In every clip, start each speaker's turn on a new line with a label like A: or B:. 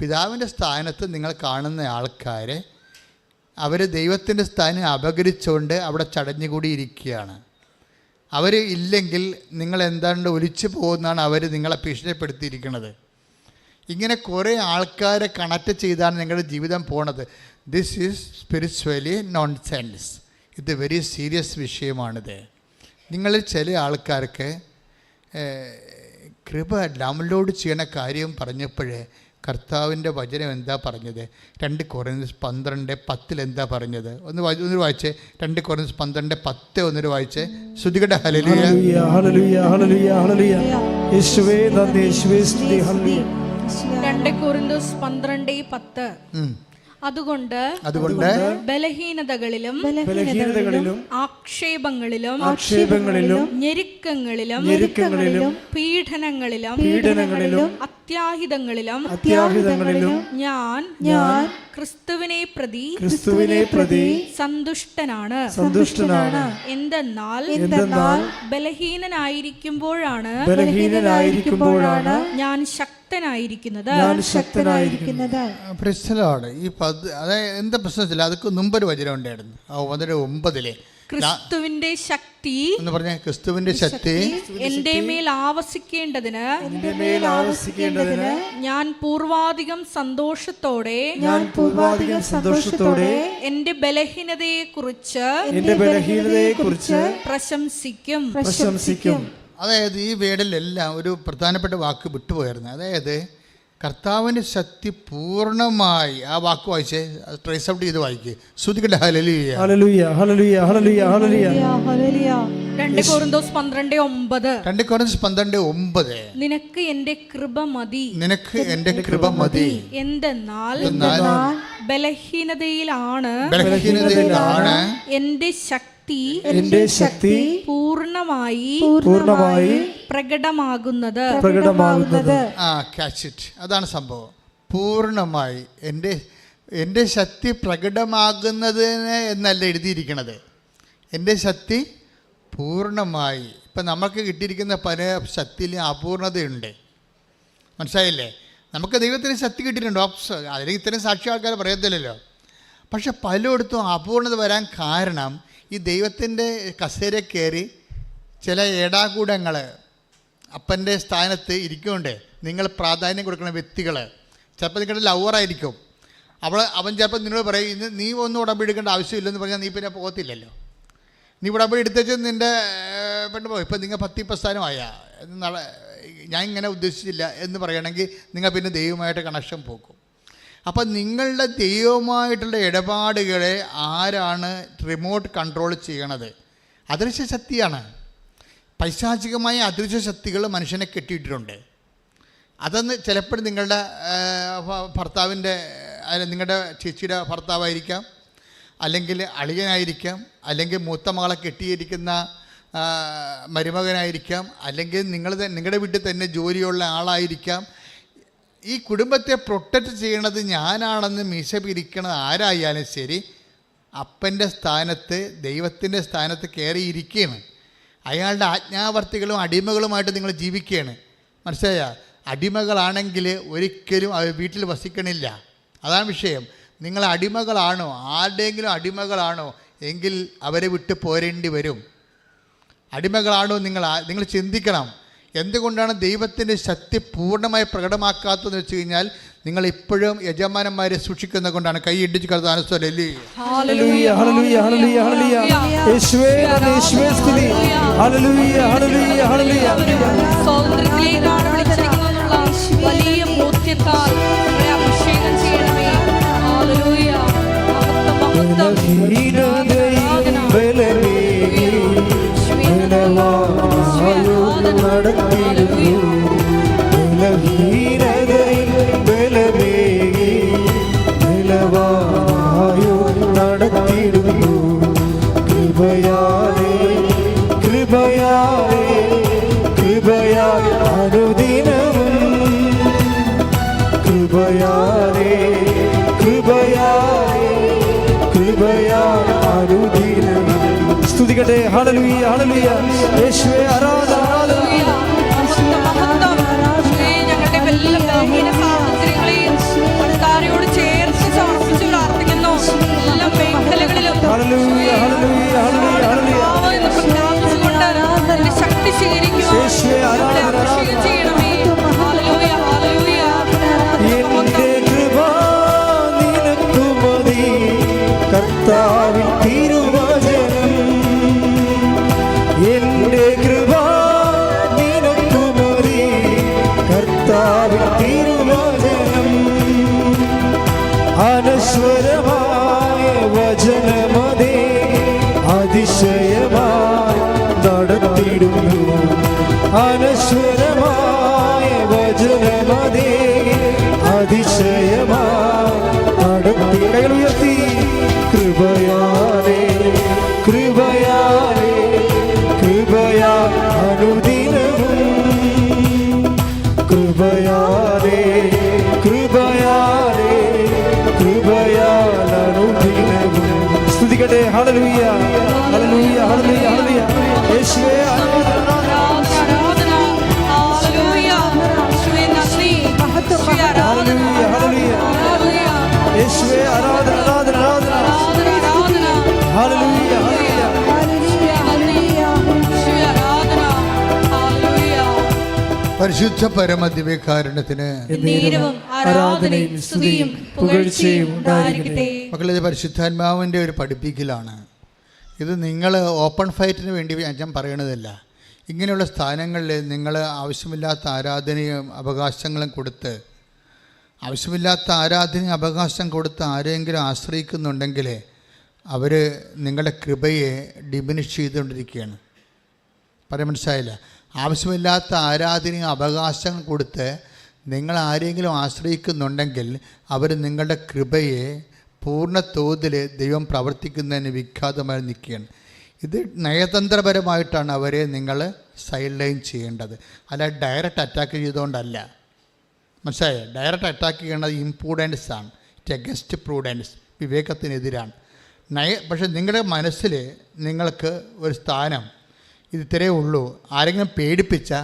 A: പിതാവിന്റെ സ്ഥാനത്ത് നിങ്ങൾ കാണുന്ന ആൾക്കാരെ അവർ ദൈവത്തിന്റെ സ്ഥാനം അപകരിച്ചുകൊണ്ട് അവിടെ ചടഞ്ഞുകൂടി ഇരിക്കുകയാണ് അവർ ഇല്ലെങ്കിൽ നിങ്ങൾ എന്താണ്ട് ഒലിച്ചു പോകുന്നതാണ് അവർ നിങ്ങളെ ഭീഷണിപ്പെടുത്തിയിരിക്കുന്നത്. ഇങ്ങനെ കുറേ ആൾക്കാരെ കണക്ട് ചെയ്താണ് നിങ്ങളുടെ ജീവിതം പോണത്. This is spiritually nonsense ഇത് വെരി സീരിയസ് വിഷയമാണിത്. നിങ്ങളിൽ ചില ആൾക്കാർക്ക് കൃപ ഡൗൺലോഡ് ചെയ്യുന്ന കാര്യം പറഞ്ഞപ്പോഴേ കർത്താവിന്റെ വചനം എന്താ പറഞ്ഞത്? രണ്ട് കുറഞ്ഞ പന്ത്രണ്ട് പത്തിൽ എന്താ പറഞ്ഞത്? ഒന്ന് വായി- ഒന്ന് വായിച്ചേ. രണ്ട് കുറഞ്ഞ പന്ത്രണ്ട് പത്ത് ഒന്നൊരു വായിച്ചേ. ശ്രുതികട. ഹലലിയ
B: അതുകൊണ്ട്
A: അതുകൊണ്ട്
B: ബലഹീനതകളിലും
C: ബലഹീനതകളിലും
B: ആക്ഷേപങ്ങളിലും
C: ആക്ഷേപങ്ങളിലും
B: ഞെരുക്കങ്ങളിലും
C: ഞെരുക്കങ്ങളിലും
B: പീഡനങ്ങളിലും
C: പീഡനങ്ങളിലും
B: അത്യാഹിതങ്ങളിലും
C: അത്യാഹിതങ്ങളിലും
B: ഞാൻ ഞാൻ ക്രിസ്തുവിനെ പ്രതി
C: ക്രിസ്തുവിനെ പ്രതി
B: സന്തുഷ്ടനാണ്.
C: സന്തുഷ്ടനാണ്.
B: എന്തെന്നാൽ
C: എന്തെന്നാൽ
B: ബലഹീനനായിരിക്കുമ്പോഴാണ്
C: ബലഹീനനായിരിക്കുമ്പോഴാണ്
B: ഞാൻ ശക്തനായിരിക്കുന്നത്.
C: ഞാൻ ശക്തനായിരിക്കുന്നത്.
A: പ്രശ്നമാണ്. ഈ പദ് അതായത് എന്താ പ്രശ്നത്തില്ല അതൊക്കെ മുമ്പൊരു വചനം ഉണ്ടായിരുന്നു. ആ അതിന്റെ ഒമ്പതിലെ.
B: ക്രിസ്തുവിന്റെ ശക്തി
A: എന്ന് പറഞ്ഞ ക്രിസ്തുവിന്റെ ശക്തി
B: എന്റെ മേൽ ആവസിക്കേണ്ടതിന്
C: എന്റെ മേൽ ആവസിക്കേണ്ടതിന്
B: ഞാൻ പൂർവാധികം സന്തോഷത്തോടെ
C: ഞാൻ പൂർവാധികം സന്തോഷത്തോടെ
B: എന്റെ ബലഹീനതയെ കുറിച്ച്
C: എന്റെ ബലഹീനതയെ കുറിച്ച്
B: പ്രശംസിക്കും.
C: പ്രശംസിക്കും.
A: അതായത് ഈ വേടിലെല്ലാം ഒരു പ്രധാനപ്പെട്ട വാക്ക് വിട്ടുപോയിരുന്നു അതായത് കർത്താവിന്റെ ശക്തി പൂർണമായി. ആ വാക്ക് വായിച്ചേ. ട്രേസ് ഔട്ട് ചെയ്ത് വായിക്കുക ശ്രുതിക്കട്ടെ. Hallelujah
C: hallelujah hallelujah hallelujah hallelujah.
B: രണ്ട് കോറിന്തോസ് പന്ത്രണ്ട് ഒമ്പത്.
A: രണ്ട് കുറച്ച് പന്ത്രണ്ട് ഒമ്പത്.
B: നിനക്ക് എന്റെ കൃപ മതി.
A: നിനക്ക് എന്റെ കൃപ മതി.
B: എന്തെന്നാൽ ബലഹീനതയിലാണ്
A: ബലഹീനതയിലാണ്
B: എന്റെ ശക്തി
C: എന്റെ ശക്തി
B: പൂർണമായി
C: പൂർണമായി
B: പ്രകടമാകുന്നത്.
C: പ്രകടമാകുന്നത്.
A: ആ ക്യാച്ച് ഇറ്റ് അതാണ് സംഭവം. പൂർണമായി എന്റെ എന്റെ ശക്തി പ്രകടമാകുന്നതിന് എന്നല്ല എഴുതിയിരിക്കണത്. എന്റെ ശക്തി പൂർണമായി. ഇപ്പം നമുക്ക് കിട്ടിയിരിക്കുന്ന പല ശക്തിയിലും അപൂർണതയുണ്ട്. മനസ്സിലായില്ലേ? നമുക്ക് ദൈവത്തിന് ശക്തി കിട്ടിയിട്ടുണ്ട്. ഓപ്സ് അതിന് ഇത്രയും സാക്ഷി ആൾക്കാർ പറയത്തില്ലല്ലോ. പക്ഷെ പലയിടത്തും അപൂർണത വരാൻ കാരണം ഈ ദൈവത്തിന്റെ കസേര കയറി ചില ഏടാകൂടങ്ങൾ അപ്പന്റെ സ്ഥാനത്ത് ഇരിക്കുന്നുണ്ട്. നിങ്ങൾ പ്രാധാന്യം കൊടുക്കുന്ന വ്യക്തികൾ ചിലപ്പോൾ നിങ്ങളുടെ ലവറായിരിക്കും അവൾ അവൻ ചിലപ്പോൾ നിന്നോട് പറയും ഇന്ന് നീ ഒന്നും ഉടമ്പെടുക്കേണ്ട ആവശ്യമില്ലെന്ന് പറഞ്ഞാൽ നീ പിന്നെ പോകത്തില്ലല്ലോ. നീ ഉടമ്പടി എടുത്തേച്ച് നിന്റെ പെണ്ണ് പോകും ഇപ്പം നിങ്ങൾ പത്തി പ്രസ്ഥാനമായ ഞാൻ ഇങ്ങനെ ഉദ്ദേശിച്ചില്ല എന്ന് പറയുകയാണെങ്കിൽ നിങ്ങൾ പിന്നെ ദൈവമായിട്ട് കണക്ഷൻ പോകും അപ്പം നിങ്ങളുടെ ദൈവമായിട്ടുള്ള ഇടപാടുകളെ ആരാണ് റിമോട്ട് കൺട്രോൾ ചെയ്യണത്? അദൃശ്യ ശക്തിയാണ്. പൈശാചികമായ അദൃശ്യ ശക്തികൾ മനുഷ്യനെ കെട്ടിയിട്ടിട്ടുണ്ട്. അതെന്ന് ചിലപ്പോൾ നിങ്ങളുടെ ഭർത്താവിന്റെ നിങ്ങളുടെ ചേച്ചിയുടെ ഭർത്താവായിരിക്കാം അല്ലെങ്കിൽ അളിയനായിരിക്കാം അല്ലെങ്കിൽ മൂത്ത മകളെ കെട്ടിയിരിക്കുന്ന മരുമകനായിരിക്കാം അല്ലെങ്കിൽ നിങ്ങൾ നിങ്ങളുടെ വീട്ടിൽ തന്നെ ജോലിയുള്ള ആളായിരിക്കാം ഈ കുടുംബത്തെ പ്രൊട്ടക്റ്റ് ചെയ്യണത് ഞാനാണെന്ന് മീശ പിരിക്കണത് ആരായാലും ശരി അപ്പന്റെ സ്ഥാനത്ത് ദൈവത്തിന്റെ സ്ഥാനത്ത് കയറിയിരിക്കുകയാണ്. അയാളുടെ ആജ്ഞാവർത്തികളും അടിമകളുമായിട്ട് നിങ്ങൾ ജീവിക്കുകയാണ്. മനസ്സിലായ? അടിമകളാണെങ്കിൽ ഒരിക്കലും അവർ വീട്ടിൽ വസിക്കണില്ല. അതാണ് വിഷയം. നിങ്ങൾ അടിമകളാണോ? ആരുടെയെങ്കിലും അടിമകളാണോ? എങ്കിൽ അവരെ വിട്ട് പോരേണ്ടി വരും. അടിമകളാണോ നിങ്ങൾ? നിങ്ങൾ ചിന്തിക്കണം. എന്തുകൊണ്ടാണ് ദൈവത്തിന്റെ ശക്തി പൂർണമായി പ്രകടമാക്കാത്തതെന്ന് വെച്ച് കഴിഞ്ഞാൽ നിങ്ങൾ ഇപ്പോഴും യജമാനന്മാരെ സൂക്ഷിക്കുന്നത് കൊണ്ടാണ്. കൈ ഇടിച്ച്
B: കരുതാൻ വലിയ ബോധ്യത്താൽ അഭിഷേകം ചെയ്യണമേ. ഹല്ലേലൂയ.
C: ബലവാനായോ നടത്തിയിടുന്നു ബലഹീനതയിൽ ബലമേകി ബലവാനായോ നടത്തിയിടുന്നു കൃപയാലേ കൃപയാലേ കൃപയാൽ അനുദിനവും. കൃപയാലേ കൃപയാലേ കൃപയാൽ അനുദിനം സ്തുതിക്കട്ടെ. Hallelujah hallelujah. യേശുവേ ആരാധന
B: കർത്താവിൻ തിരുവചനം. എന്റെ കൃപ നിനക്കു മതി.
D: കർത്താവിൻ തിരുവചനം. അനശ്വരമായ വചനമതേ.
C: അതിശയ
A: പരിശുദ്ധ
C: പരമദിവ്യകാരണത്തിന്
A: മക്കളെ പരിശുദ്ധാത്മാവിന്റെ ഒരു പഠിപ്പിക്കലാണ്. ഇത് നിങ്ങൾ ഓപ്പൺ ഫൈറ്റിന് വേണ്ടി ഞാൻ പറയണതല്ല. ഇങ്ങനെയുള്ള സ്ഥാനങ്ങളിൽ നിങ്ങൾ ആവശ്യമില്ലാത്ത ആരാധനയും അവകാശങ്ങളും കൊടുത്ത് ആവശ്യമില്ലാത്ത ആരാധനയും അവകാശം കൊടുത്ത് ആരെങ്കിലും ആശ്രയിക്കുന്നുണ്ടെങ്കിൽ അവർ നിങ്ങളുടെ കൃപയെ ഡിമിനിഷ് ചെയ്തുകൊണ്ടിരിക്കുകയാണ്. പറയാൻ മനസ്സിലായില്ല? ആവശ്യമില്ലാത്ത ആരാധനയും അവകാശം കൊടുത്ത് നിങ്ങൾ ആരെങ്കിലും ആശ്രയിക്കുന്നുണ്ടെങ്കിൽ അവർ നിങ്ങളുടെ കൃപയെ പൂർണ തോതിൽ ദൈവം പ്രവർത്തിക്കുന്നതിന് വിഖ്യാതമായി നിൽക്കുകയാണ്. ഇത് നയതന്ത്രപരമായിട്ടാണ് അവരെ നിങ്ങൾ സൈഡ് ലൈൻ ചെയ്യേണ്ടത്. അല്ല ഡയറക്റ്റ് അറ്റാക്ക് ചെയ്തുകൊണ്ടല്ല. മനസ്സിലായോ? ഡയറക്റ്റ് അറ്റാക്ക് ചെയ്യേണ്ടത് ഇംപ്രൂഡൻസ് ആണ്. ഇറ്റ് എഗസ്റ്റ് പ്രൂഡൻസ് വിവേകത്തിനെതിരാണ്. നയ പക്ഷേ നിങ്ങളുടെ മനസ്സിൽ നിങ്ങൾക്ക് ഒരു സ്ഥാനം ഇത് ഇത്രയേ ഉള്ളൂ. ആരെങ്കിലും പേടിപ്പിച്ച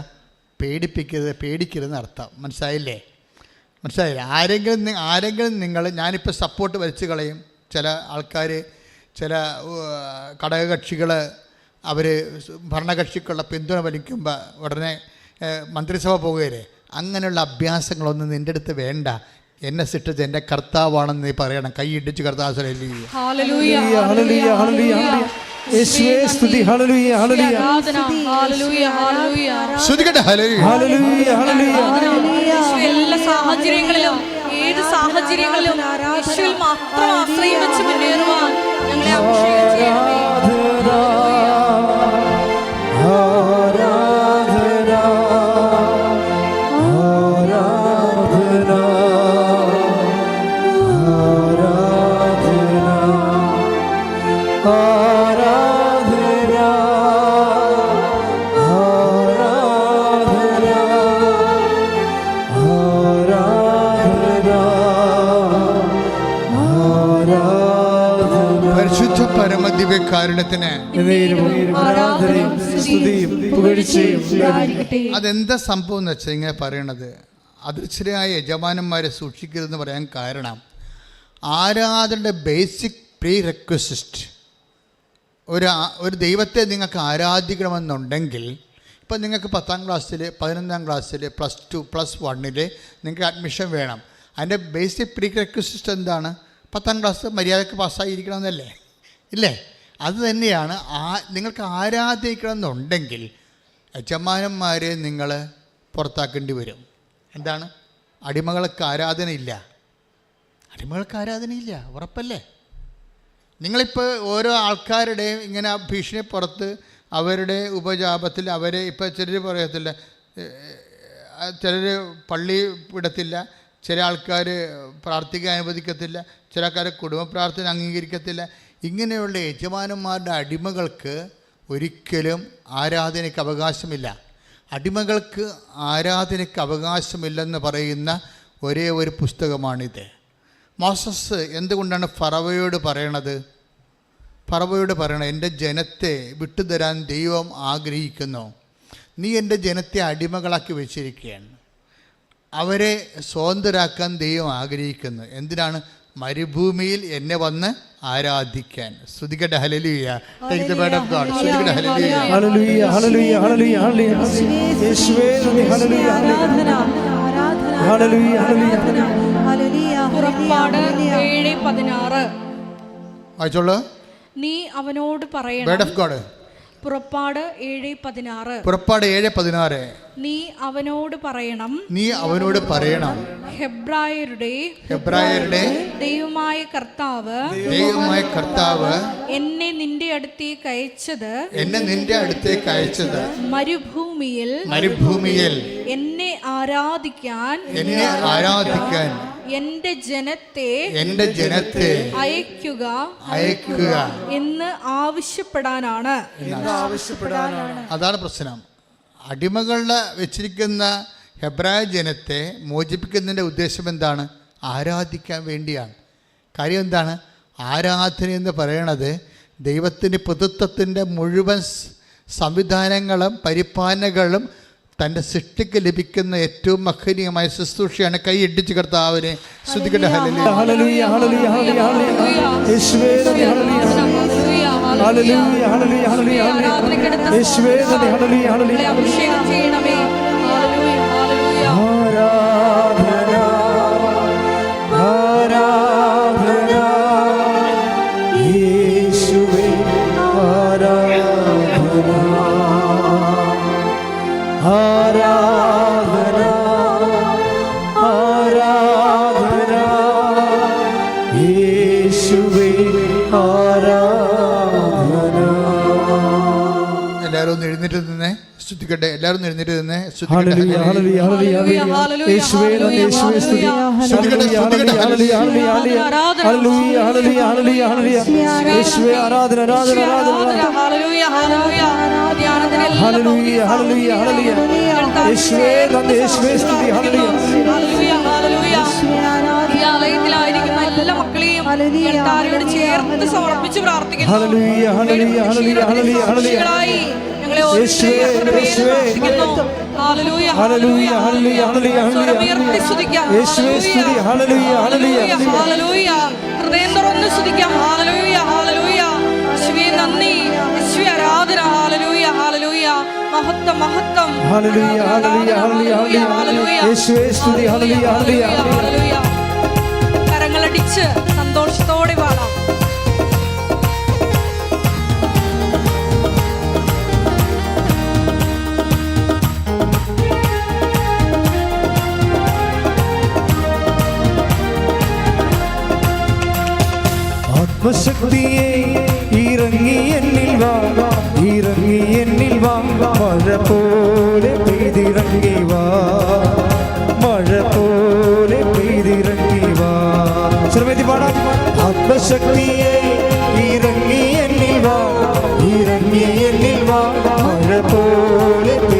A: പേടിപ്പിക്കരുത് പേടിക്കരുതെന്ന് അർത്ഥം. മനസ്സിലായില്ലേ? മനസ്സിലായില്ലേ? ആരെങ്കിലും ആരെങ്കിലും നിങ്ങൾ ഞാനിപ്പോൾ സപ്പോർട്ട് വലിച്ചു കളയും. ചില ആൾക്കാർ ചില ഘടകകക്ഷികൾ അവർ ഭരണകക്ഷിക്കുള്ള പിന്തുണ വലിക്കുമ്പോൾ ഉടനെ മന്ത്രിസഭ പോകുകയില്ലേ അങ്ങനെയുള്ള അഭ്യാസങ്ങളൊന്നും നിന്റെ അടുത്ത് വേണ്ട. എന്നെ സൃഷ്ടിച്ച എന്റെ കർത്താവാണെന്ന് നീ പറയണം. കൈ ഇടിച്ച് കർത്താവ്
C: എല്ലാ സാഹചര്യങ്ങളിലും ഏത് സാഹചര്യങ്ങളിലും യേശുവിൽ മാത്രം ആശ്രയിച്ച് മുന്നേറുവാൻ ഞങ്ങളെ അഭിഷേകം ചെയ്യണമേ.
D: ഉണ്ടായിരിക്കട്ടെ.
A: അതെന്താ സംഭവം എന്ന് വെച്ചാൽ ഇങ്ങനെ പറയണത്? അദൃശ്യരായ യജമാനന്മാരെ സൂക്ഷിക്കരുതെന്ന് പറയാൻ കാരണം ആരാധനയുടെ ബേസിക് പ്രീ റെക്വസിസ്റ്റ് ഒരു ഒരു ദൈവത്തെ നിങ്ങൾക്ക് ആരാധിക്കണമെന്നുണ്ടെങ്കിൽ ഇപ്പം നിങ്ങൾക്ക് പത്താം ക്ലാസ്സിൽ പതിനൊന്നാം ക്ലാസ്സിൽ പ്ലസ് ടു പ്ലസ് വണ്ണിൽ നിങ്ങൾക്ക് അഡ്മിഷൻ വേണം. അതിന്റെ ബേസിക് പ്രീ റെക്വസിസ്റ്റ് എന്താണ്? പത്താം ക്ലാസ് മര്യാദയ്ക്ക് പാസ്സായിരിക്കണമെന്നല്ലേ ഇല്ലേ? അത് തന്നെയാണ് ആ നിങ്ങൾക്ക് ആരാധിക്കണമെന്നുണ്ടെങ്കിൽ യജമാനന്മാരെ നിങ്ങൾ പുറത്താക്കേണ്ടി വരും. എന്താണ്? അടിമകൾക്ക് ആരാധനയില്ല. അടിമകൾക്ക് ആരാധനയില്ല. ഉറപ്പല്ലേ? നിങ്ങളിപ്പോൾ ഓരോ ആൾക്കാരുടെയും ഇങ്ങനെ ഭീഷണി പുറത്ത് അവരുടെ ഉപജാപത്തിൽ അവരെ ഇപ്പോൾ ചിലർ പറയത്തില്ല ചിലർ പള്ളി വിടത്തില്ല ചില ആൾക്കാർ പ്രാർത്ഥിക്കാൻ അനുവദിക്കത്തില്ല ചില ആൾക്കാർ കുടുംബ പ്രാർത്ഥന അംഗീകരിക്കത്തില്ല ഇങ്ങനെയുള്ള യജമാനന്മാരുടെ അടിമകൾക്ക് ഒരിക്കലും ആരാധനയ്ക്ക് അവകാശമില്ല. അടിമകൾക്ക് ആരാധനയ്ക്ക് അവകാശമില്ലെന്ന് പറയുന്ന ഒരേ ഒരു പുസ്തകമാണിത്. മോസസ് എന്തുകൊണ്ടാണ് ഫറവയോട് പറയണത്? ഫറവയോട് പറയണത് എന്റെ ജനത്തെ വിട്ടുതരാൻ ദൈവം ആഗ്രഹിക്കുന്നു. നീ എന്റെ ജനത്തെ അടിമകളാക്കി വെച്ചിരിക്കുകയാണ്. അവരെ സ്വതന്ത്രരാക്കാൻ ദൈവം ആഗ്രഹിക്കുന്നു. എന്തിനാണ് മരുഭൂമിയിൽ എന്നെ വന്ന് ആരാധിക്കാൻ. ശ്രുതികട്ടെ hallelujah take the word of God
D: യേശുവേ നന്ദി
C: പുറപ്പാട്
A: വായിച്ചോളൂ.
C: നീ അവനോട് പറയണം.
A: വേർഡ് ഓഫ് ഗോഡ്
B: പുറപ്പാട് ഏഴ് പതിനാറ്.
A: പുറപ്പാട് ഏഴ് പതിനാറ്.
B: നീ അവനോട് പറയണം.
A: നീ അവനോട് പറയണം.
B: ഹെബ്രായരുടെ
A: ഹെബ്രായരുടെ
B: ദൈവമായ കർത്താവ്
A: ദൈവമായ കർത്താവ്
B: എന്നെ നിന്റെ അടുത്തേക്ക് അയച്ചത്
A: എന്നെ നിന്റെ അടുത്തേക്ക് അയച്ചത്
B: മരുഭൂമിയിൽ
A: മരുഭൂമിയിൽ
B: എന്നെ ആരാധിക്കാൻ
A: എന്നെ ആരാധിക്കാൻ
B: എന്റെ ജനത്തെ
A: എന്റെ ജനത്തെ
B: അയക്കുക
A: അയക്കുക
B: എന്ന് ആവശ്യപ്പെടാനാണ്.
C: ആവശ്യപ്പെടാനാണ്.
A: അതാണ് പ്രശ്നം. അടിമകളുടെ വെച്ചിരിക്കുന്ന ഹെബ്രായ ജനത്തെ മോചിപ്പിക്കുന്നതിന്റെ ഉദ്ദേശം എന്താണ്? ആരാധിക്കാൻ വേണ്ടിയാണ്. കാര്യം എന്താണ്? ആരാധന എന്ന് പറയണത് ദൈവത്തിന്റെ പുതുത്വത്തിന്റെ മുഴുവൻ സംവിധാനങ്ങളും പരിപാലനകളും തന്റെ സൃഷ്ടിക്ക് ലഭിക്കുന്ന ഏറ്റവും മഹനീയമായ ശുശ്രൂഷയാണ് കൈയിടിച്ച് കർത്താവിനെ ശ്രദ്ധിക്കട്ടെ ഹല്ലേലൂയ.
C: ഹല്ലേലൂയ. ഹല്ലേലൂയ സ്തുതിക്കട്ടെ.
A: എല്ലാവരും എഴുന്നേറ്റ്
B: തന്നെ എല്ലാ ചേർത്ത് സമർപ്പിച്ച് പ്രാർത്ഥിക്കുന്നു. സ്തുതിക്കാം.
C: യേശുവേ
B: നന്ദി. യേശുവേ ആരാധന. മഹത്വം മഹത്വം.
C: യേശുവേ സ്തുതി.
B: കരങ്ങളടിച്ച് ஆத்மசக்தியே இறங்கி என்னில் வா. இறங்கி என்னில் வா. மழை போல
C: பெய்திறங்கி வா. மழை போல பெய்திறங்கி வா. சிறுமதி
B: பாடா. ஆத்மசக்தியே இறங்கி என்னில்
A: வா. இறங்கி என்னில்
B: வா. மழை போல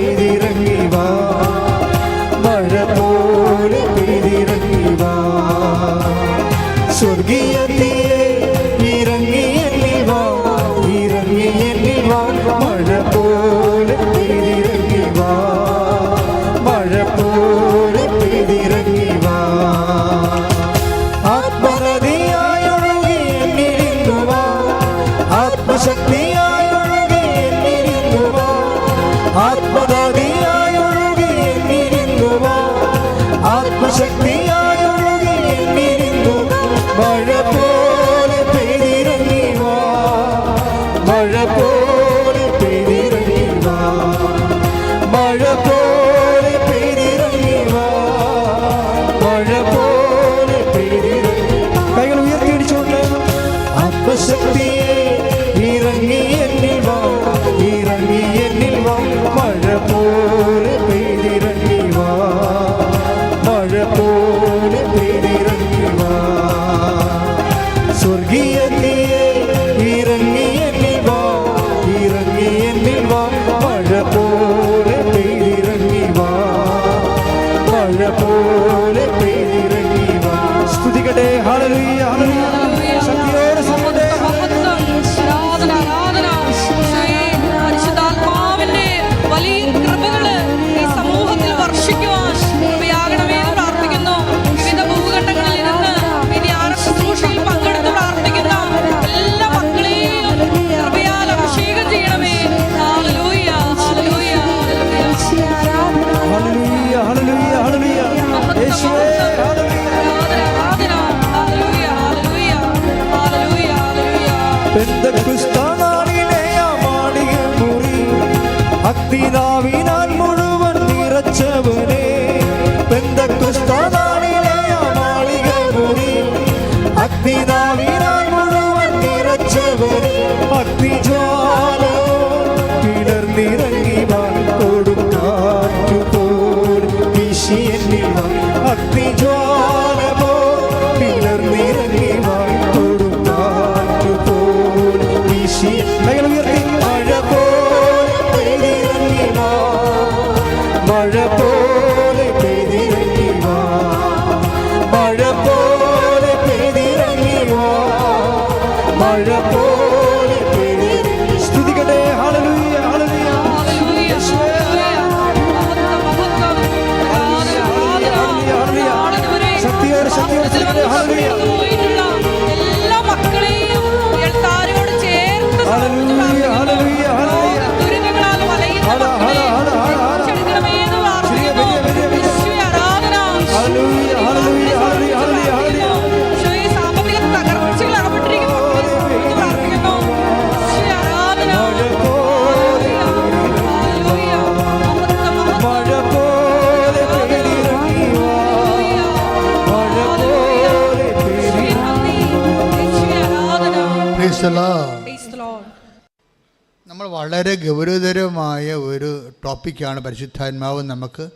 A: നമ്മൾ വളരെ ഗൗരവതരമായ ഒരു ടോപ്പിക്കാണ് പരിശുദ്ധാത്മാവ് നമുക്ക്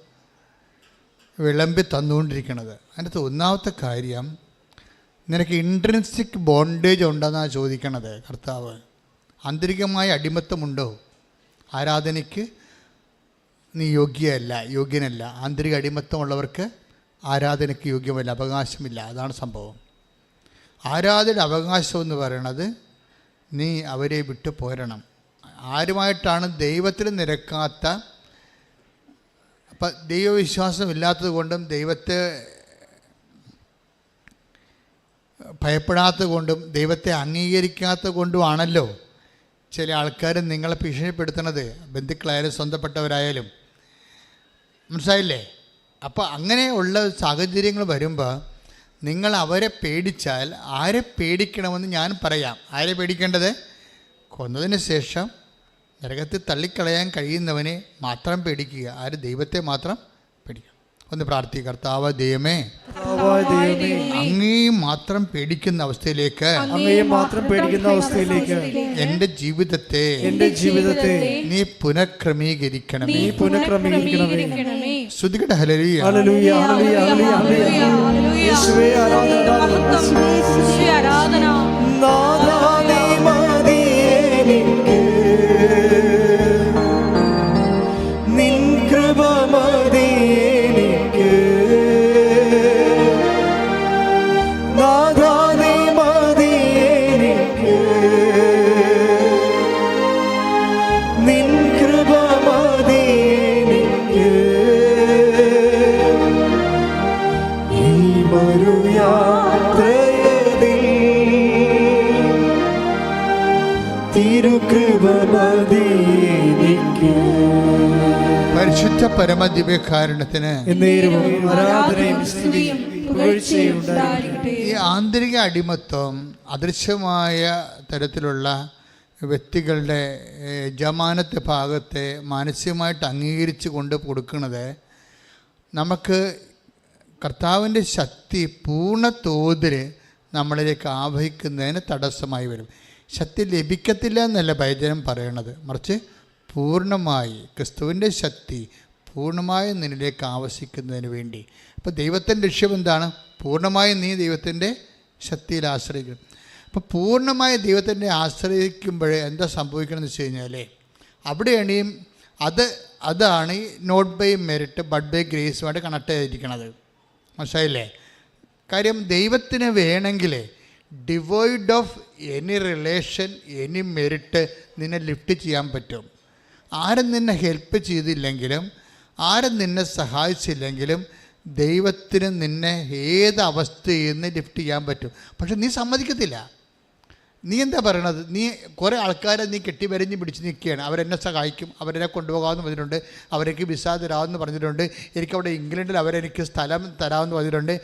A: വിളമ്പി തന്നുകൊണ്ടിരിക്കുന്നത്. അതിനകത്ത് ഒന്നാമത്തെ കാര്യം നിനക്ക് ഇൻട്രൻസിക് ബോണ്ടേജ് ഉണ്ടെന്നാണ് ചോദിക്കണത് കർത്താവ്. ആന്തരികമായ അടിമത്തമുണ്ടോ? ആരാധനയ്ക്ക് നീ യോഗ്യയല്ല യോഗ്യനല്ല. ആന്തരിക അടിമത്തമുള്ളവർക്ക് ആരാധനയ്ക്ക് യോഗ്യമല്ല അവകാശമില്ല. അതാണ് സംഭവം. ആരാധന അവകാശം എന്ന് പറയണത് നീ അവരെ വിട്ടു പോരണം. ആരുമായിട്ടാണ് ദൈവത്തിൽ നിരക്കാത്ത അപ്പം ദൈവവിശ്വാസം ഇല്ലാത്തത് കൊണ്ടും ദൈവത്തെ ഭയപ്പെടാത്തത് കൊണ്ടും ദൈവത്തെ അംഗീകരിക്കാത്തത് കൊണ്ടുമാണല്ലോ ചില ആൾക്കാർ നിങ്ങളെ ഭീഷണിപ്പെടുത്തണത് ബന്ധുക്കളായാലും സ്വന്തപ്പെട്ടവരായാലും. മനസ്സിലായില്ലേ? അപ്പോൾ അങ്ങനെയുള്ള സാഹചര്യങ്ങൾ വരുമ്പോൾ നിങ്ങൾ അവരെ പേടിച്ചാൽ ആരെ പേടിക്കണമെന്ന് ഞാൻ പറയാം. ആരെ പേടിക്കേണ്ടത്? കൊന്നതിന് ശേഷം നരകത്തിൽ തള്ളിക്കളയാൻ കഴിയുന്നവനെ മാത്രം പേടിക്കുക. ആര്? ദൈവത്തെ മാത്രം പേടിക്കുക. ഒന്ന് പ്രാർത്ഥി കർത്താവ് ദൈവമേ.
C: അങ്ങേയും
A: അങ്ങേ മാത്രം പേടിക്കുന്ന അവസ്ഥയിലേക്ക്
C: അങ്ങയെ മാത്രം പേടിക്കുന്ന അവസ്ഥയിലേക്ക്
A: എന്റെ ജീവിതത്തെ
C: എന്റെ ജീവിതത്തെ
A: നീ പുനഃക്രമീകരിക്കണം
C: നീ പുനഃക്രമീകരിക്കണമേ.
B: ക്രമീകരിക്കണമേ.
A: ശ്രുതികട്ടെ ഹലരിയ
C: ഹല്ലേലൂയ ഹല്ലേലൂയ. ആരാധന. ആരാധന
A: പരിശുദ്ധ
C: പരമ ദിവ്യകാരണത്തിന്.
A: ഈ ആന്തരിക അടിമത്വം അദൃശ്യമായ തരത്തിലുള്ള വ്യക്തികളുടെ ജമാനത്തെ യജമാനത്തെ ഭാഗത്തെ മാനസികമായിട്ട് അംഗീകരിച്ച് കൊണ്ട് കൊടുക്കുന്നത് നമുക്ക് കർത്താവിന്റെ ശക്തി പൂർണ തോതിൽ നമ്മളിലേക്ക് ആവഹിക്കുന്നതിന് തടസ്സമായി വരും ശക്തി ലഭിക്കത്തില്ല എന്നല്ല ഭയജനം പറയണത് മറിച്ച് പൂർണമായി ക്രിസ്തുവിന്റെ ശക്തി പൂർണമായി നിന്നിലേക്ക് ആവശ്യിക്കുന്നതിന് വേണ്ടി. അപ്പോൾ ദൈവത്തിന്റെ ലക്ഷ്യം എന്താണ്? പൂർണമായും നീ ദൈവത്തിന്റെ ശക്തിയിൽ ആശ്രയിക്കണം അപ്പോൾ പൂർണമായി ദൈവത്തിന്റെ ആശ്രയിക്കുമ്പോഴേ എന്താ സംഭവിക്കണമെന്ന് വെച്ച് കഴിഞ്ഞാൽ അവിടെയാണ് ഈ അത് അതാണ് ഈ not by merit but by ഗ്രേസുമായിട്ട് connect ചെയ്തിരിക്കുന്നത് മനസ്സിലായില്ലേ? കാര്യം ദൈവത്തിന് വേണമെങ്കിൽ devoid of any relation any merit നിന്നെ ലിഫ്റ്റ് ചെയ്യാൻ പറ്റും. ആരും നിന്നെ ഹെൽപ്പ് ചെയ്തില്ലെങ്കിലും ആരും നിന്നെ സഹായിച്ചില്ലെങ്കിലും ദൈവത്തിന് നിന്നെ ഏത് അവസ്ഥയിൽ നിന്ന് ലിഫ്റ്റ് ചെയ്യാൻ പറ്റും. പക്ഷെ നീ സമ്മതിക്കത്തില്ല. നീ എന്താ പറയണത്? നീ കുറേ ആൾക്കാരെ നീ കെട്ടി കെട്ടിവരഞ്ഞ് പിടിച്ച് നിൽക്കുകയാണ്. അവരെന്നെ സഹായിക്കും. അവരെന്നെ കൊണ്ടുപോകാമെന്ന് പറഞ്ഞിട്ടുണ്ട്. അവർക്ക് വിസ തരാമെന്ന് പറഞ്ഞിട്ടുണ്ട്. എനിക്കവിടെ ഇംഗ്ലണ്ടിൽ അവരെനിക്ക് സ്ഥലം തരാമെന്ന് പറഞ്ഞിട്ടുണ്ട്.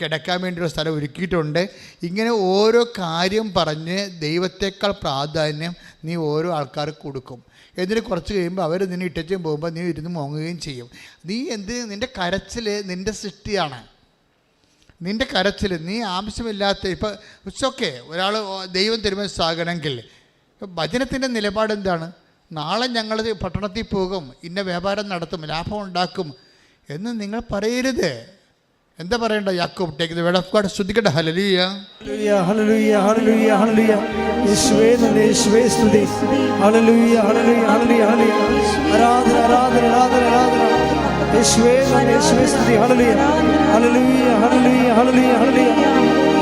A: കിടക്കാൻ വേണ്ടിയുള്ള സ്ഥലം ഒരുക്കിയിട്ടുണ്ട്. ഇങ്ങനെ ഓരോ കാര്യം പറഞ്ഞ് ദൈവത്തേക്കാൾ പ്രാധാന്യം നീ ഓരോ ആൾക്കാർക്ക് കൊടുക്കും. എന്നിട്ട് കുറച്ച് കഴിയുമ്പോൾ അവർ നിന്നെ ഇട്ടച്ചും പോകുമ്പോൾ നീ ഇരുന്ന് മോങ്ങുകയും ചെയ്യും. നീ എന്ത് നിന്റെ കരച്ചിൽ നിന്റെ സൃഷ്ടിയാണ്. നിന്റെ കരച്ചിൽ നീ ആവശ്യമില്ലാത്ത ഇപ്പം ഇറ്റ്സ് ഓക്കെ ഒരാൾ ദൈവം തിരുമനസ്സാകണമെങ്കിൽ ഭജനത്തിന്റെ നിലപാട് എന്താണ്? നാളെ ഞങ്ങൾ പട്ടണത്തിൽ പോകും ഇന്ന വ്യാപാരം നടത്തും ലാഭം ഉണ്ടാക്കും എന്ന് നിങ്ങൾ പറയരുത്. എന്താ പറയണ്ട Yakob take the word of God സ്തുതിക്കട്ടെ hallelujah
C: hallelujah, hallelujah, hallelujah, hallelujah. യേശുവേ നന്ദി, യേശുവേ സ്തുതി. Hallelujah, hallelujah, hallelujah, hallelujah. ആരാധന ആരാധന ആരാധന ആരാധന യേശുവേ നന്ദി, യേശുവേ സ്തുതി. Hallelujah. Hallelujah, hallelujah, hallelujah, hallelujah.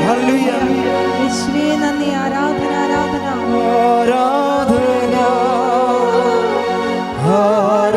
C: Hallelujah.
D: യേശുവേ നന്ദി ആരാധന ആരാധന
C: ആരാധന ആരാധന ആരാധന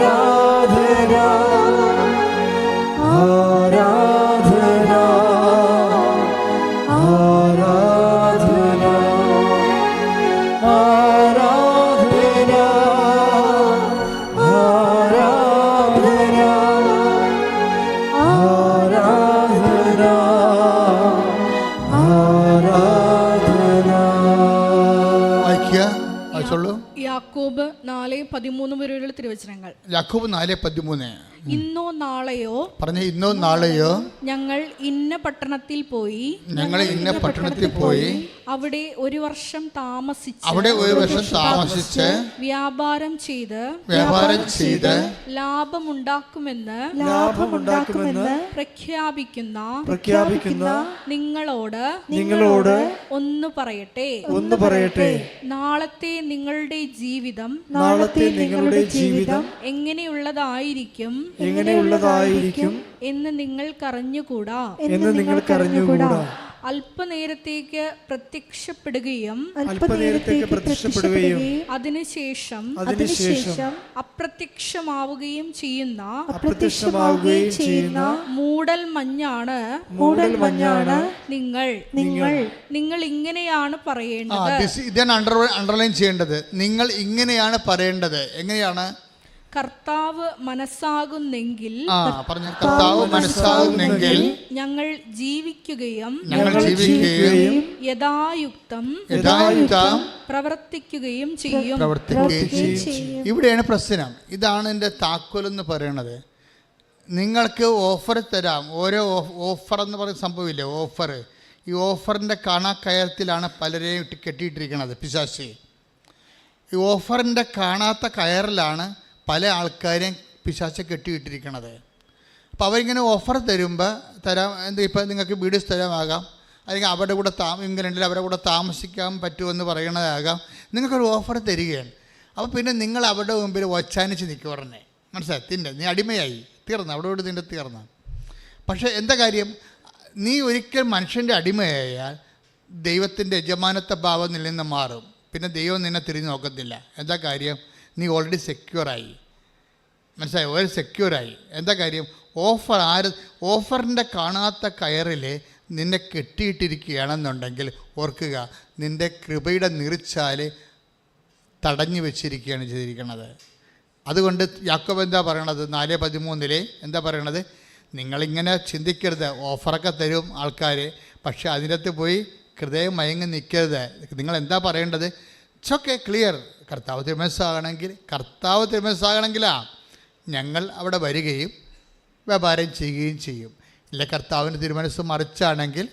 A: വായിക്കുക
B: യാക്കോബ് നാല് പതിമൂന്ന് വരെയുള്ള തിരുവചനങ്ങൾ.
A: യാക്കോബ് നാല് പതിമൂന്ന്.
B: ഇന്നോ നാളെയോ
A: പറഞ്ഞ ഇന്നോ നാളെയോ?
B: ഞങ്ങൾ ഇന്ന പട്ടണത്തിൽ പോയി.
A: ഞങ്ങൾ ഇന്ന പട്ടണത്തിൽ പോയി.
B: അവിടെ ഒരു വർഷം താമസിച്ച്
A: അവിടെ ഒരു വർഷം താമസിച്ച്
B: വ്യാപാരം ചെയ്ത്
A: വ്യാപാരം ചെയ്ത്
B: ലാഭമുണ്ടാക്കുമെന്ന്
C: ലാഭമുണ്ടാക്കുമെന്ന്
B: പ്രഖ്യാപിക്കുന്ന
C: പ്രഖ്യാപിക്കുന്ന
B: നിങ്ങളോട്
C: നിങ്ങളോട്
B: ഒന്ന് പറയട്ടെ.
C: ഒന്ന് പറയട്ടെ.
B: നാളത്തെ നിങ്ങളുടെ ജീവിതം
C: നാളത്തെ നിങ്ങളുടെ ജീവിതം
B: എങ്ങനെയുള്ളതായിരിക്കും
C: എങ്ങനെയുള്ളതായിരിക്കും
B: എന്ന് നിങ്ങൾക്കറിഞ്ഞുകൂടാ
C: എന്ന് നിങ്ങൾക്കറിഞ്ഞുകൂടാ
B: അല്പനേരത്തേക്ക് പ്രത്യക്ഷപ്പെടുകയും
C: അല്പനേരത്തേക്ക് പ്രത്യക്ഷപ്പെടുകയും
B: അതിനുശേഷം
C: അതിനുശേഷം
B: അപ്രത്യക്ഷമാവുകയും ചെയ്യുന്ന
C: അപ്രത്യക്ഷമാവുകയും ചെയ്യുന്ന
B: മൂടൽ മഞ്ഞാണ്
C: മൂടൽ മഞ്ഞാണ്
B: നിങ്ങൾ. നിങ്ങൾ. നിങ്ങൾ ഇങ്ങനെയാണ് പറയേണ്ടത്.
A: ഇതാണ് അണ്ടർലൈൻ ചെയ്യേണ്ടത്. നിങ്ങൾ ഇങ്ങനെയാണ് പറയേണ്ടത്. എങ്ങനെയാണ്?
B: കർത്താവ് മനസ്സാകുന്നെങ്കിൽ
A: കർത്താവ് മനസ്സാകുന്നെങ്കിൽ
B: ഞങ്ങൾ ജീവിക്കുകയും
A: ഞങ്ങൾ ജീവിക്കുകയും
B: യഥായുക്തം
A: യഥായുക്തം
B: പ്രവർത്തിക്കുകയും ചെയ്യും.
A: പ്രവർത്തിക്കുകയും ചെയ്യും. ഇവിടെയാണ് പ്രശ്നം. ഇതാണ് എന്റെ താക്കോൽ എന്ന് പറയുന്നത് നിങ്ങൾക്ക് ഓഫർ തരാം. ഓരോ ഓഫർ എന്ന് പറയുന്ന സംഭവമില്ലേ? ഓഫർ. ഈ ഓഫറിന്റെ കാണാക്കയറത്തിലാണ് പലരെയും ഇട്ട് കെട്ടിയിട്ടിരിക്കുന്നത് പിശാശി ഈ ഓഫറിന്റെ കാണാത്ത കയറിലാണ് പല ആൾക്കാരെയും പിശാച്ച കെട്ടിയിട്ടിരിക്കണത്. അപ്പോൾ അവരിങ്ങനെ ഓഫർ തരുമ്പോൾ തരാം എന്ത് ഇപ്പോൾ നിങ്ങൾക്ക് വീട് സ്ഥലമാകാം അല്ലെങ്കിൽ അവരുടെ കൂടെ താ ഇംഗ്ലണ്ടിൽ അവരുടെ കൂടെ താമസിക്കാൻ പറ്റുമെന്ന് പറയണതാകാം. നിങ്ങൾക്കൊരു ഓഫർ തരികയാണ്. അപ്പോൾ പിന്നെ നിങ്ങൾ അവരുടെ മുമ്പിൽ ഒച്ചാനിച്ച് നിൽക്കുക ഉടനെ മനസ്സിലായി? തിന്റെ നീ അടിമയായി. തീർന്നു. അവിടെ കൂടെ നിന്റെ തീർന്നു. പക്ഷേ എന്താ കാര്യം? നീ ഒരിക്കൽ മനുഷ്യന്റെ അടിമയായാൽ ദൈവത്തിന്റെ യജമാനത്തെ ഭാവം നിന്നിൽ നിന്ന് മാറും. പിന്നെ ദൈവം നിന്നെ തിരിഞ്ഞു നോക്കത്തില്ല. എന്താ കാര്യം? നീ ഓൾറെഡി സെക്യൂറായി മനസ്സിലായി? ഒരു സെക്യൂറായി എന്താ കാര്യം? ഓഫർ ആര് ഓഫറിന്റെ കാണാത്ത കയറിൽ നിന്നെ കെട്ടിയിട്ടിരിക്കുകയാണെന്നുണ്ടെങ്കിൽ ഓർക്കുക നിന്റെ കൃപയുടെ നിറിച്ചാൽ തടഞ്ഞു വെച്ചിരിക്കുകയാണ് ചെയ്തിരിക്കുന്നത്. അതുകൊണ്ട് യാക്കോബ് എന്താ പറയണത്? നാല് പതിമൂന്നിലെ എന്താ പറയണത്? നിങ്ങളിങ്ങനെ ചിന്തിക്കരുത്. ഓഫറൊക്കെ തരും ആൾക്കാർ പക്ഷേ അതിനകത്ത് പോയി ഹൃദയം മയങ്ങി നിൽക്കരുത്. നിങ്ങൾ എന്താ പറയേണ്ടത്? ഇറ്റ്സ് ഓക്കെ ക്ലിയർ കർത്താവ് തിരുമനസ്സാകണമെങ്കിൽ കർത്താവ് തിരുമനസ്സാകണമെങ്കിലാ ഞങ്ങൾ അവിടെ വരികയും വ്യാപാരം ചെയ്യുകയും ചെയ്യും. ഇല്ല കർത്താവിന്റെ തിരുമനസ് മറിച്ചാണെങ്കിൽ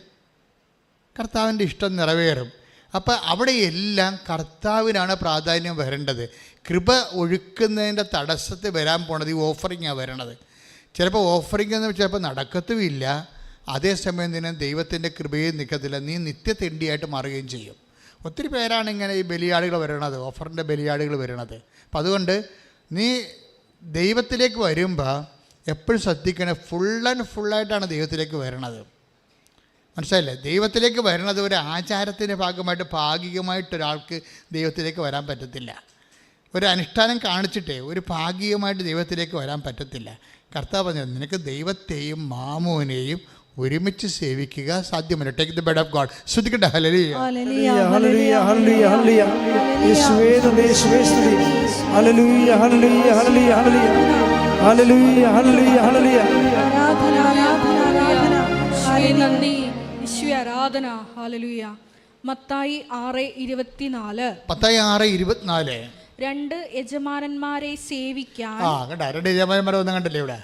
A: കർത്താവിന്റെ ഇഷ്ടം നിറവേറും. അപ്പോൾ അവിടെ എല്ലാം കർത്താവിനാണ് പ്രാധാന്യം വരേണ്ടത്. കൃപ ഒഴുക്കുന്നതിന്റെ തടസ്സത്തിൽ വരാൻ പോണത് ഈ ഓഫറിങ്ങാണ് വരണത്. ചിലപ്പോൾ ഓഫറിംഗ് എന്ന് ചിലപ്പോൾ നടക്കത്തുമില്ല. അതേസമയം തന്നെ ദൈവത്തിന്റെ കൃപയും നിൽക്കത്തില്ല. നീ നിത്യതെണ്ടിയായിട്ട് മാറുകയും ചെയ്യും. ഒത്തിരി പേരാണ് ഇങ്ങനെ ഈ ബലിയാടുകൾ വരണത് ഓഫറിന്റെ ബലിയാടുകൾ വരണത്. അപ്പം അതുകൊണ്ട് നീ ദൈവത്തിലേക്ക് വരുമ്പോൾ എപ്പോഴും ശ്രദ്ധിക്കണേ ഫുൾ ആൻഡ് ഫുള്ളായിട്ടാണ് ദൈവത്തിലേക്ക് വരണത്. മനസ്സിലായില്ലേ? ദൈവത്തിലേക്ക് വരണത് ഒരു ആചാരത്തിന്റെ ഭാഗമായിട്ട് ഭാഗികമായിട്ട് ഒരാൾക്ക് ദൈവത്തിലേക്ക് വരാൻ പറ്റത്തില്ല. ഒരു അനുഷ്ഠാനം കാണിച്ചിട്ടേ ഒരു ഭാഗികമായിട്ട് ദൈവത്തിലേക്ക് വരാൻ പറ്റത്തില്ല. കർത്താവ് പറഞ്ഞു നിനക്ക് ദൈവത്തെയും മാമോനെയും ഒരുമിച്ച് സേവിക്കുക സാധ്യമല്ല. Take the word of God ശ്രദ്ധിക്കട്ടെ hallelujah
C: hallelujah hallelujah hallelujah hallelujah യേശുവേ നന്ദി യേശുവേ സ്തുതി. Hallelujah hallelujah hallelujah hallelujah hallelujah hallelujah hallelujah
D: ആരാധന ആരാധന ആരാധന.
B: യേശുവേ നന്ദി. യേശുവേ ആരാധന. ഹാലലൂയ മത്തായി ആറ് ഇരുപത്തിനാല്.
A: പത്തായി ആറ് ഇരുപത്തിനാല്.
B: രണ്ട് യജമാനന്മാരെ സേവിക്കാൻ
A: ആ കേട്ടോ രണ്ട് യജമാനന്മാരെ ഒന്നും കണ്ടില്ലേ ഇവിടെ?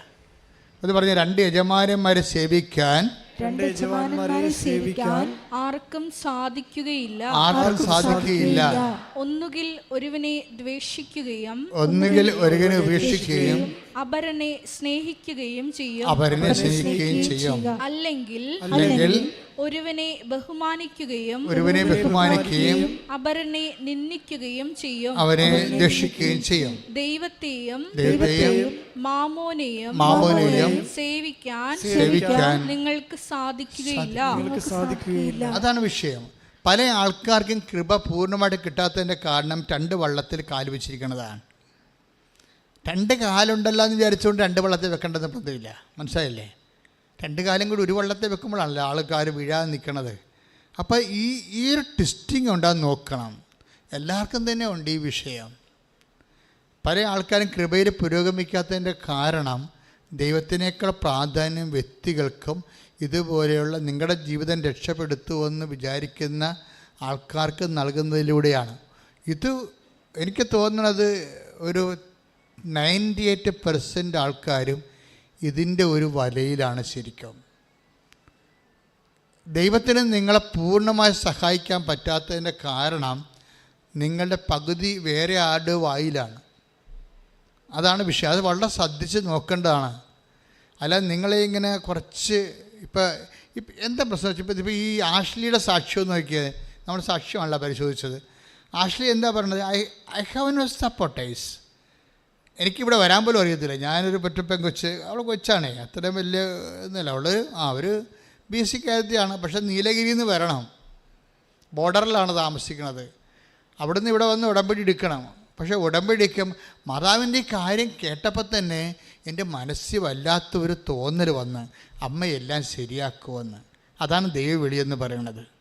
A: അത് പറഞ്ഞ രണ്ട് യജമാനന്മാരെ സേവിക്കാൻ
D: രണ്ട് യജമാനന്മാരെ സേവിക്കാൻ
B: ആർക്കും സാധിക്കുകയില്ല.
A: ആർക്കും സാധിക്കുകയില്ല.
B: ഒന്നുകിൽ ഒരുവനെ ദ്വേഷിക്കുകയും
A: ഒന്നുകിൽ ഒരുവനെ ഉപേക്ഷിക്കുകയും
B: അപരനെ സ്നേഹിക്കുകയും ചെയ്യും.
A: അവരനെ സ്നേഹിക്കുകയും ചെയ്യും.
B: അല്ലെങ്കിൽ
A: അല്ലെങ്കിൽ
B: ഒരുവനെ ബഹുമാനിക്കുകയും
A: ഒരുവനെ ബഹുമാനിക്കുകയും
B: അപരനെ നിന്ദിക്കുകയും ചെയ്യും.
A: അവനെ രക്ഷിക്കുകയും ചെയ്യും.
B: ദൈവത്തെയും
A: ദൈവത്തെയും
B: മാമോനെയും
A: മാമോനെയും
B: സേവിക്കാൻ
A: സേവിക്കാൻ
B: നിങ്ങൾക്ക് സാധിക്കുകയില്ല.
C: നിങ്ങൾക്ക് സാധിക്കുകയില്ല.
A: അതാണ് വിഷയം. പല ആൾക്കാർക്കും കൃപ പൂർണമായിട്ട് കിട്ടാത്തതിന്റെ കാരണം രണ്ട് വള്ളത്തിൽ കാൽ വെച്ചിരിക്കുന്നതാണ്. രണ്ട് കാലുണ്ടല്ലോ എന്ന് വിചാരിച്ചുകൊണ്ട് രണ്ട് വള്ളത്തിൽ വെക്കേണ്ടത് പതിവില്ല മനസ്സിലായില്ലേ? രണ്ട് കാലം കൂടി ഒരു വള്ളത്തെ വെക്കുമ്പോഴാണല്ലോ ആൾക്കാർ വീഴാതെ നിൽക്കണത്. അപ്പോൾ ഈ ഈ ഒരു ട്വിസ്റ്റിംഗ് ഉണ്ടാകുന്ന നോക്കണം. എല്ലാവർക്കും തന്നെ ഉണ്ട് ഈ വിഷയം. പല ആൾക്കാരും കൃപയിൽ പുരോഗമിക്കാത്തതിന്റെ കാരണം ദൈവത്തിനേക്കാൾ പ്രാധാന്യം വ്യക്തികൾക്കും ഇതുപോലെയുള്ള നിങ്ങളുടെ ജീവിതം രക്ഷപ്പെടുത്തുമെന്ന് വിചാരിക്കുന്ന ആൾക്കാർക്ക് നൽകുന്നതിലൂടെയാണ്. ഇത് എനിക്ക് തോന്നുന്നത് ഒരു നയന്റി എയ്റ്റ് പെർസെന്റ് ആൾക്കാരും ഇതിന്റെ ഒരു വലയിലാണ് ശരിക്കും. ദൈവത്തിന് നിങ്ങളെ പൂർണമായി സഹായിക്കാൻ പറ്റാത്തതിന്റെ കാരണം നിങ്ങളുടെ പകുതി വേറെ ആരുടെ വായിലാണ്. അതാണ് വിഷയം. അത് വളരെ ശ്രദ്ധിച്ച് നോക്കേണ്ടതാണ്. അല്ല നിങ്ങളെ ഇങ്ങനെ കുറച്ച് ഇപ്പം ഇപ്പം എന്താ പ്രശ്നം വെച്ചാൽ ഇപ്പം ഇപ്പോൾ ഈ ആഷ്ലിയുടെ സാക്ഷ്യം നോക്കിയത് നമ്മുടെ സാക്ഷ്യമാണല്ലോ പരിശോധിച്ചത്. ആഷ്ലി എന്താ പറയുന്നത് I I have no supporters. എനിക്കിവിടെ വരാൻ പോലും അറിയത്തില്ല. ഞാനൊരു പെറ്റപ്പൻ കൊച്ച്. അവൾ കൊച്ചാണേ. അത്രയും വലിയ ഒന്നുമില്ല അവൾ ആ ഒരു ബി സി കാര്യത്തിലാണ് പക്ഷേ നീലഗിരിയിൽ നിന്ന് വരണം. ബോർഡറിലാണ് താമസിക്കുന്നത്. അവിടുന്ന് ഇവിടെ വന്ന് ഉടമ്പടി എടുക്കണം. പക്ഷേ ഉടമ്പടി എടുക്കും. മാതാവിന്റെ കാര്യം കേട്ടപ്പോൾ തന്നെ എന്റെ മനസ്സിൽ വല്ലാത്തൊരു തോന്നൽ വന്ന് അമ്മയെല്ലാം ശരിയാക്കുമെന്ന്. അതാണ് ദൈവവിളിയെന്ന് പറയണത്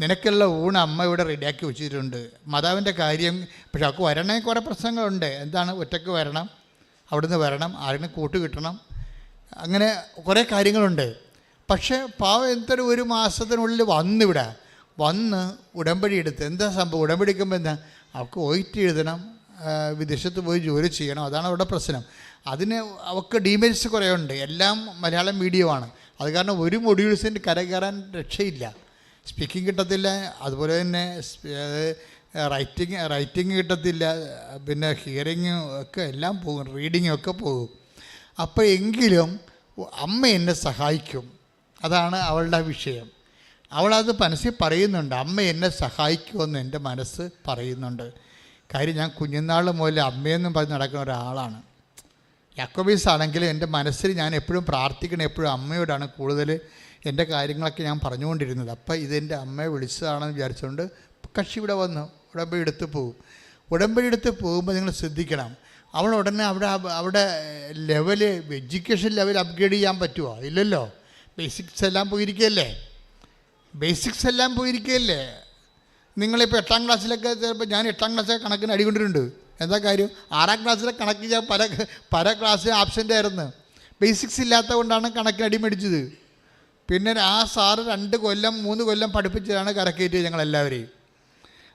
A: നിനക്കുള്ള ഊണ് അമ്മ ഇവിടെ റെഡിയാക്കി വെച്ചിട്ടുണ്ട്. മാതാവിന്റെ കാര്യം പക്ഷെ അവൾക്ക് വരണേ കുറേ പ്രശ്നങ്ങളുണ്ട്. എന്താണ് ഒറ്റയ്ക്ക് വരണം അവിടുന്ന് വരണം ആരെങ്കിലും കൂട്ട് കിട്ടണം അങ്ങനെ കുറേ കാര്യങ്ങളുണ്ട്. പക്ഷേ പാവം എന്തൊരു ഒരു മാസത്തിനുള്ളിൽ വന്നിവിടെ. വന്ന് ഉടമ്പടി എടുത്ത് എന്താ സംഭവം? ഉടമ്പടി എടുക്കുമ്പോൾ എന്താ? അവൾക്ക് ഒയിറ്റ് എഴുതണം വിദേശത്ത് പോയി ജോലി ചെയ്യണം. അതാണ് അവരുടെ പ്രശ്നം. അതിന് അവൾക്ക് ഡീമെയിൽസ് കുറേ ഉണ്ട്. എല്ലാം മലയാളം മീഡിയമാണ് അത് കാരണം ഒരു മൊഡ്യൂൾസിന്റെ കര കയറാൻ രക്ഷയില്ല. സ്പീക്കിംഗ് കിട്ടത്തില്ല അതുപോലെ തന്നെ റൈറ്റിംഗ് റൈറ്റിംഗ് കിട്ടത്തില്ല പിന്നെ ഹിയറിങ് ഒക്കെ എല്ലാം പോകും റീഡിങ്ങും ഒക്കെ പോകും. അപ്പോൾ എങ്കിലും അമ്മ എന്നെ സഹായിക്കും അതാണ് അവളുടെ വിഷയം. അവളത് മനസ്സിൽ പറയുന്നുണ്ട് അമ്മ എന്നെ സഹായിക്കുമെന്ന് എന്റെ മനസ്സ് പറയുന്നുണ്ട്. കാര്യം ഞാൻ കുഞ്ഞുനാൾ മുതൽ അമ്മയെന്നും പറഞ്ഞ് നടക്കുന്ന ഒരാളാണ്. യാക്കോബീസ് ആണെങ്കിലും എന്റെ മനസ്സിൽ ഞാൻ എപ്പോഴും പ്രാർത്ഥിക്കണം എപ്പോഴും അമ്മയോടാണ് കൂടുതൽ എന്റെ കാര്യങ്ങളൊക്കെ ഞാൻ പറഞ്ഞുകൊണ്ടിരുന്നത്. അപ്പം ഇതെന്റെ അമ്മയെ വിളിച്ചതാണെന്ന് വിചാരിച്ചുകൊണ്ട് കക്ഷി ഇവിടെ വന്നു. ഉടമ്പടി എടുത്ത് പോകും ഉടമ്പടി എടുത്ത് പോകുമ്പോൾ നിങ്ങൾ ശ്രദ്ധിക്കണം. അവൾ ഉടനെ അവിടെ അവിടെ ലെവൽ എഡ്യൂക്കേഷൻ ലെവൽ അപ്ഗ്രേഡ് ചെയ്യാൻ പറ്റുമോ ഇല്ലല്ലോ. ബേസിക്സ് എല്ലാം പോയിരിക്കുകയല്ലേ ബേസിക്സ് എല്ലാം പോയിരിക്കുകയല്ലേ നിങ്ങളിപ്പോൾ എട്ടാം ക്ലാസ്സിലൊക്കെ ചിലപ്പോൾ ഞാൻ എട്ടാം ക്ലാസ്സിലെ കണക്കിന് അടികൊണ്ടിട്ടുണ്ട്. എന്താ കാര്യം? ആറാം ക്ലാസ്സിലെ കണക്ക് ഞാൻ പല പല ക്ലാസ്സിൽ ആബ്സെന്റ് ആയിരുന്നു. ബേസിക്സ് ഇല്ലാത്തത് കൊണ്ടാണ് കണക്കിന് അടി മേടിച്ചത്. പിന്നെ ആ സാറ് രണ്ട് കൊല്ലം മൂന്ന് കൊല്ലം പഠിപ്പിച്ചതാണ് കരക്കയറ്റിയത് ഞങ്ങളെല്ലാവരെയും.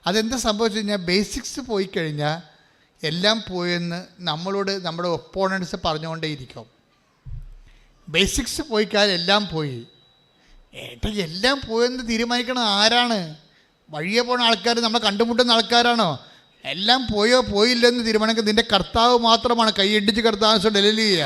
A: അതെന്താ സംഭവിച്ചു കഴിഞ്ഞാൽ ബേസിക്സ് പോയി കഴിഞ്ഞാൽ എല്ലാം പോയെന്ന് നമ്മളോട് നമ്മുടെ ഒപ്പോണൻസ് പറഞ്ഞുകൊണ്ടേയിരിക്കും. ബേസിക്സ് പോയി കഴിഞ്ഞാൽ എല്ലാം പോയി. ഏട്ടാ എല്ലാം പോയെന്ന് തീരുമാനിക്കണം ആരാണ്? വഴിയെ പോണ ആൾക്കാർ നമ്മളെ കണ്ടുമുട്ടുന്ന ആൾക്കാരാണോ? എല്ലാം പോയോ പോയില്ലെന്ന് തീരുമാനിക്കുന്നത് നിന്റെ കർത്താവ് മാത്രമാണ് കൈയടിച്ച് കർത്താവ് ഡെലിയ